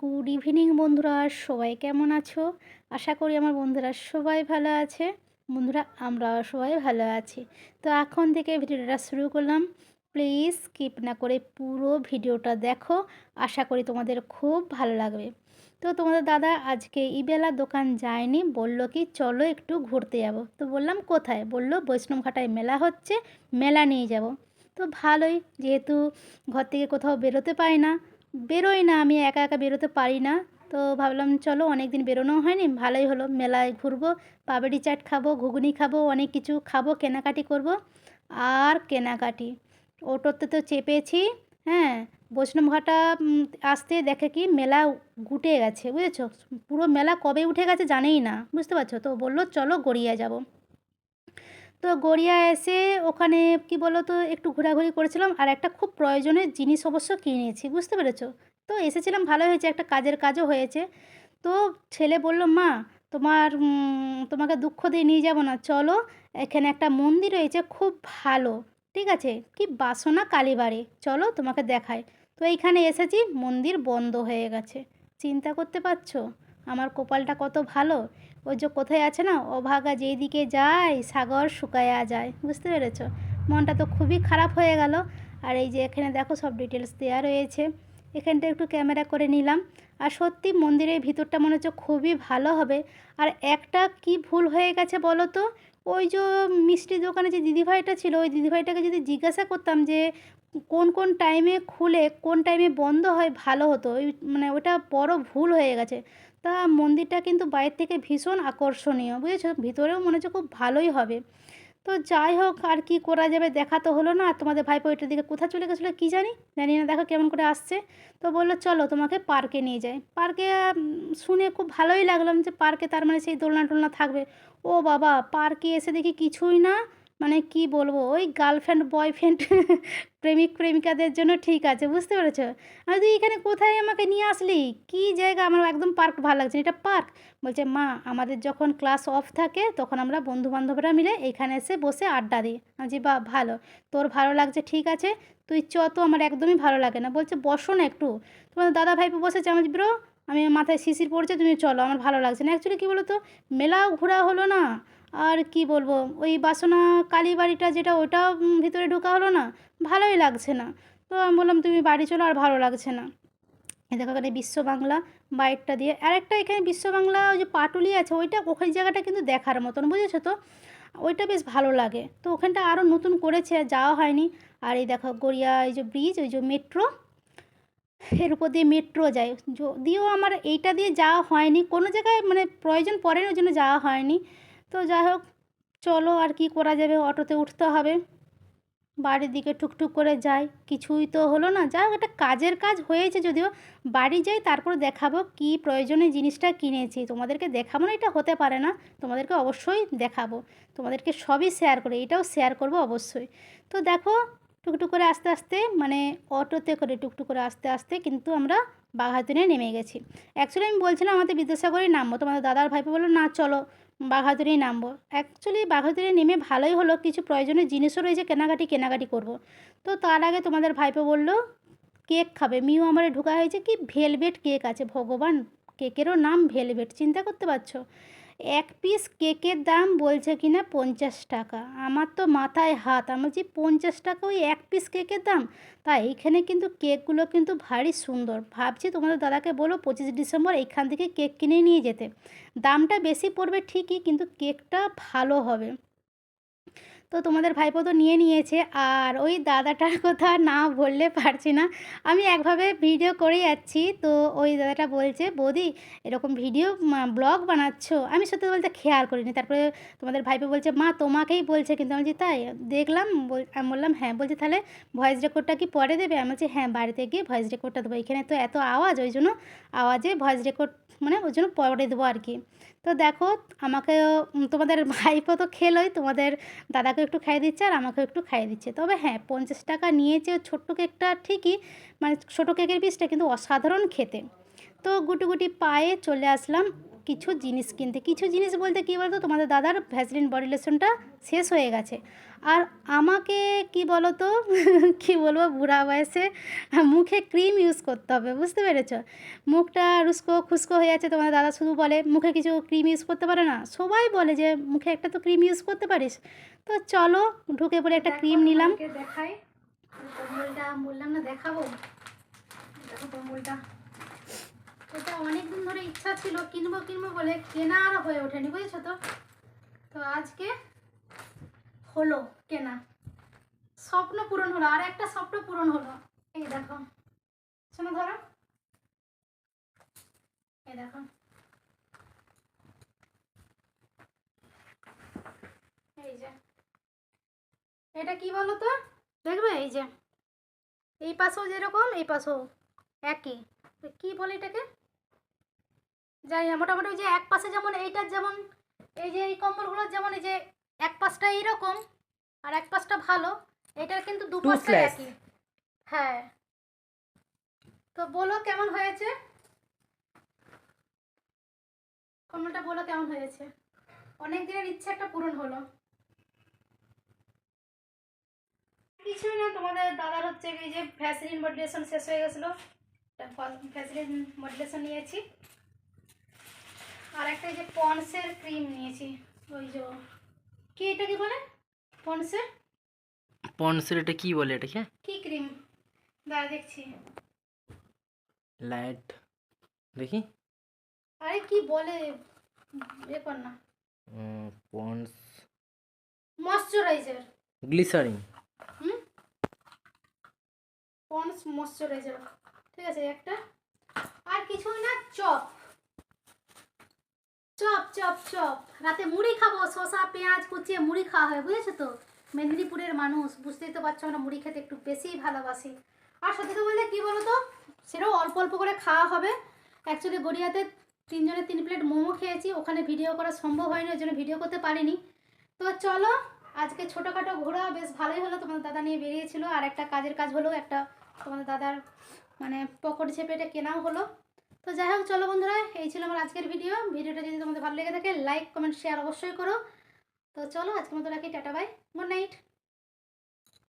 Good evening বন্ধুরা। সবাই কেমন আছো? আশা করি আমার বন্ধুরা সবাই ভালো আছে। বন্ধুরা আমরা সবাই ভালো আছি। তো এখন থেকে ভিডিওটা শুরু করলাম। প্লিজ স্কিপ না করে পুরো ভিডিওটা দেখো। আশা করি তোমাদের খুব ভালো লাগবে। তো তোমাদের দাদা আজকে ইবেলা দোকান যায়নি। বলল কি, চলো একটু ঘুরতে যাব। তো বললাম, কোথায়? বলল বৈষ্ণবঘাটায় মেলা হচ্ছে, মেলা নিয়ে যাব। তো ভালোই, যেহেতু ঘর থেকে কোথাও বেরোতে পায় না বেরোই না, আমি একা একা বেরোতে পারি না। তো ভাবলাম, চলো অনেক দিন বেরোনোও হয়নি, ভালোই হলো। মেলায় ঘুরবো, পাপড়ি চাট খাব, ঘুগনি খাব, অনেক কিছু খাব, কেনাকাটি করব। আর কেনাকাটি, অটোতে তো চেপেছি হ্যাঁ বৈষ্ণবঘাটা আসতে দেখে কি মেলা গুটে গেছে, বুঝেছ? পুরো মেলা কবে উঠে গেছে জানেই না, বুঝতে পারছ? তো বলল, চলো গড়িয়া যাব। তো গড়িয়া এসে ওখানে, কি বলো তো একটু ঘোরাঘুরি করেছিলাম আর একটা খুব প্রয়োজনের জিনিস অবশ্য কিনেছি বুঝতে পেরেছ? তো এসেছিলাম, ভালো হয়েছে, একটা কাজের কাজও হয়েছে। তো ছেলে বলল, মা, তোমার তোমাকে দুঃখ দিয়ে নিয়ে যাব না, চলো, এখানে একটা মন্দির রয়েছে, খুব ভালো, ঠিক আছে? কি বাসনা কালীবাড়ি, চলো তোমাকে দেখায় তো এইখানে এসেছি, মন্দির বন্ধ হয়ে গেছে। চিন্তা করতে পারছ? আমার কপালটা কত ভালো? ওই যে কোথায় আছে না, অভাগা যেই দিকে যায়, সাগর শুকায়া যায়, বুঝতে পেরেছ? মনটা তো খুবই খারাপ হয়ে গেল। আর এই যে এখানে দেখো সব ডিটেলস দেওয়া রয়েছে। এখানটা একটু ক্যামেরা করে নিলাম। আর সত্যি মন্দিরের ভিতরটা মনে হচ্ছে খুবই ভালো হবে। আর একটা কি ভুল হয়ে গেছে বলো তো? ওই যে মিষ্টি দোকানে যে দিদিভাইটা ছিল, ওই দিদিভাইটাকে যদি জিজ্ঞাসা করতাম যে কোন কোন টাইমে খুলে, কোন টাইমে বন্ধ হয়, ভালো হতো। ওই মানে ওটা বড় ভুল হয়ে গেছে। তা মন্দিরটা কিন্তু বাইরে থেকে ভীষণ আকর্ষণীয়, বুঝেছ? ভিতরেও মনে হচ্ছে খুব ভালোই হবে। তো যাই হোক, আর কি করা যাবে দেখা তো হলো না, তোমাদের ভাইপো ওইটার দিকে কোথায় চলে গেছিল কী জানি জানি না, দেখো কেমন করে আসছে। তো বলল, চলো তোমাকে পার্কে নিয়ে যাই। পার্কে শুনে খুব ভালোই লাগলাম যে পার্কে তার মানে সেই দোলনা টোলনা থাকবে। ও বাবা, পার্কে এসে দেখি কিছুই না মানে কি বলব? ওই গার্লফ্রেন্ড বয়ফ্রেন্ড প্রেমিক প্রেমিকাদের জন্য ঠিক আছে বুঝতে পেরেছ? আমি তুই এখানে কোথায় আমাকে নিয়ে আসলি? কি জায়গা? আমার একদম পার্ক ভালো লাগছে এটা পার্ক বলছে মা আমাদের যখন ক্লাস অফ থাকে তখন আমরা বন্ধু বান্ধবরা মিলে এখানে এসে বসে আড্ডা দিই। আমি বলছি, বাহ ভালো। তোর ভালো লাগছে ঠিক আছে। তুই চ তো আমার একদমই ভালো লাগে না। বলছে বসো না একটু। তোমার দাদা ভাইপো বসেছে। আমি ব্রো আমি মাথায় শিশির পড়ছে, তুমি চলো, আমার ভালো লাগছে না। অ্যাকচুয়ালি কী বলো তো মেলাও ঘোরা হলো না। আর কি বলব? ওই বাসনা কালীবাড়িটা যেটা ওটাও ভিতরে ঢোকা হলো না। ভালোই লাগছে না। তো আমি বললাম, তুমি বাড়ি চলো, আর ভালো লাগছে না। দেখো এখানে বিশ্ব বাংলা বাইকটা দিয়ে। আরেকটা এখানে বিশ্ব বাংলা ওই যে পাটুলি আছে, ওইটা ওখানে জায়গাটা কিন্তু দেখার মতন, বুঝেছ তো? ওইটা বেশ ভালো লাগে। তো ওখানটা আরও নতুন করেছে যাওয়া হয়নি। আর এই দেখো গড়িয়া, এই যে ব্রিজ ওই যে মেট্রো এর উপর দিয়ে মেট্রো যায়। যদিও আমার এইটা দিয়ে যাওয়া হয়নি, কোনো জায়গায় মানে প্রয়োজন পড়ে না ওই জন্য যাওয়া হয়নি। তো যাই হোক, চলো আর কি করা যাবে, অটোতে উঠতে হবে। বাড়ির দিকে টুকটুক করে যাই, কিছুই তো হলো না। যা হোক, একটা কাজের কাজ হয়েছে যদিও। বাড়ি যাই, তারপর দেখাবো কি প্রয়োজনে জিনিসটা কিনেছি। তোমাদেরকে দেখাবো না, এটা হতে পারে না। তোমাদেরকে অবশ্যই দেখাবো। তোমাদেরকে সবই শেয়ার করে, এটাও শেয়ার করব অবশ্যই। তো দেখো টুকটুক করে আস্তে আস্তে মানে অটোতে করে টুকটুক করে আস্তে আস্তে কিন্তু আমরা বাঘাতুনে নেমে গেছি। অ্যাকচুয়ালি আমি বলছিলাম আমাদের বিদ্যাসাগরেই নামবো, তোমাদের দাদার ভাইপো বলল, না, চলো বাঘাতুরেই নামবো। অ্যাকচুয়ালি বাঘাতুরে নেমে ভালোই হলো, কিছু প্রয়োজনীয় জিনিসও রয়েছে, কেনাকাটি কেনাকাটি করব। তো তার আগে তোমাদের ভাইপো বলল, কেক খাবে। মিউ আমারে ঢোকা হয়েছে কি, ভেলভেট কেক আছে, ভগবান, কেকেরও নাম ভেলভেট, চিন্তা করতে পারছ? এক পিস কেকের দাম বলছে কি না পঞ্চাশ টাকা। আমার তো মাথায় হাত, আমি বলছি পঞ্চাশ টাকা ওই এক পিস কেকের দাম? তা এইখানে কিন্তু কেকগুলো কিন্তু ভারী সুন্দর। ভাবছি তোমাদের দাদাকে বলো পঁচিশ ডিসেম্বর এইখান থেকে কেক কিনে নিয়ে যেতে। দামটা বেশি পড়বে ঠিকই, কিন্তু কেকটা ভালো হবে। তো তোমাদের ভাইপো তো নিয়ে নিয়েছে, আর ওই দাদাটার কথা না বললে পারছি না। আমি একভাবে ভিডিও করে যাচ্ছি, তো ওই দাদাটা বলছে, বৌদি, এরকম ভিডিও ব্লগ বানাচ্ছ? আমি সত্যি বলতে খেয়াল করিনি। তারপরে তোমাদের ভাইপো বলছে, মা, তোমাকেই বলছে। কিন্তু আমি বলছি, তাই? দেখলাম আমি বললাম হ্যাঁ। বলছি, তাহলে ভয়েস রেকর্ডটা কি পরে দেবে? আমি বলছি হ্যাঁ বাড়িতে গিয়ে ভয়েস রেকর্ডটা দেবো। এখানে তো এত আওয়াজ, ওই জন্য আওয়াজে ভয়েস রেকর্ড মানে ওই জন্য পরে দেবো আর কি। তো দেখো আমাকে তোমাদের ভাইপো তো খেলোই, তোমাদের দাদাকে একটু খাইয়ে দিচ্ছে আর আমাকেও একটু খাইয়ে দিচ্ছে। তবে হ্যাঁ পঞ্চাশ টাকা নিয়েছে ছোট্ট কেকটা ঠিকই মানে ছোটো কেকের পিসটা কিন্তু অসাধারণ খেতে। তো গুটি গুটি পায়ে চলে আসলাম। কিছু জিনিস কিনতে। কিছু জিনিস বলতে কী বলতো তোমাদের দাদার ভ্যাসলিন বডি লোশনটা শেষ হয়ে গেছে। আর আমাকে কি বলো তো কী বলব বুড়া বয়সে মুখে ক্রিম ইউজ করতে হবে বুঝতে পেরেছ? মুখটা রুস্কো খুস্কো হয়ে যাচ্ছে তোমাদের দাদা শুধু বলে মুখে কিছু ক্রিম ইউজ করতে পারে না? সবাই বলে যে মুখে একটা তো ক্রিম ইউজ করতে পারিস। তো চলো ঢুকে পড়ে একটা ক্রিম নিলাম। দেখাই। বললাম না দেখাবো। দেখো এটা অনেক দিন ধরে ইচ্ছা ছিল, কিনবো কিনবো বলে কেনা আর হয়ে ওঠেনি, বুঝেছ তো? তো আজকে হলো কেনা। স্বপ্ন পূরণ হলো, আর একটা স্বপ্ন পূরণ হলো। এই দেখো, শোনো ধরো। এই দেখো। এই যে। এটা কি বলো তো? দেখবে? এই যে। এই পাশেও যেরকম, এই পাশেও একই। কি বলে এটাকে? জানি না মোটামুটি ওই যে এক পাশে যেমন এইটার যেমন এই যে এই কম্বলগুলোর যেমন এই যে এক পাশটা এইরকম আর এক পাশটা ভালো এটার কিন্তু দু পাশটা একই। হ্যাঁ। তো বলো কেমন হয়েছে? কম্বলটা বলো কেমন হয়েছে? অনেক দিনের ইচ্ছে একটা পূরণ হলো। কিছুই না তোমাদের দাদার হচ্ছে এই যে ভ্যাসলিন মডিলেশন শেষ হয়ে গেছিল। ভ্যাসলিন মডিলেশন নিয়েছি। আর একটা এই যে পন্সের ক্রিম নিয়েছি ওই যে কি এটা কি বলে? পন্সের? পন্সের এটা কি বলে এটাকে? কি ক্রিম? দাঁড়া দেখছি। লাইট দেখি। আরে কি বলে? এ কর না। Pond's moisturiser. Glycerine hmm? Pond's moisturiser. ঠিক আছে একটা। আর কিছুই না চপ। Chop chop. রাতে মুড়ি খাব, শসা, পেঁয়াজ কুচিয়ে মুড়ি খাওয়া হয়, বুঝেছ তো? মেদিনীপুরের মানুষ, বুঝতেই তো পারছ আমরা মুড়ি খেতে একটু বেশিই ভালোবাসি। আর সত্যি তো বলতে কী বলো তো সেটাও অল্প অল্প করে খাওয়া হবে। অ্যাকচুয়ালি গড়িয়াতে তিনজনে তিন প্লেট মোমো খেয়েছি, ওখানে ভিডিও করা সম্ভব হয়নি, ওই জন্য ভিডিও করতে পারিনি। তো চলো, আজকে ছোটোখাটো ঘোরা বেশ ভালোই হলো, তোমাদের দাদা নিয়ে বেরিয়েছিল, আর একটা কাজের কাজ হলো, একটা তোমাদের দাদার মানে পকেট চেপে এটা কেনাও হলো। তো যাই হোক, চলো বন্ধুরা, এই ছিল আমার আজকের ভিডিও ভিডিওটা যদি তোমাদের ভালো লেগে থাকে লাইক কমেন্ট শেয়ার অবশ্যই করো। তো চলো, আজকের মতো রাখি, টাটা বাই গুড নাইট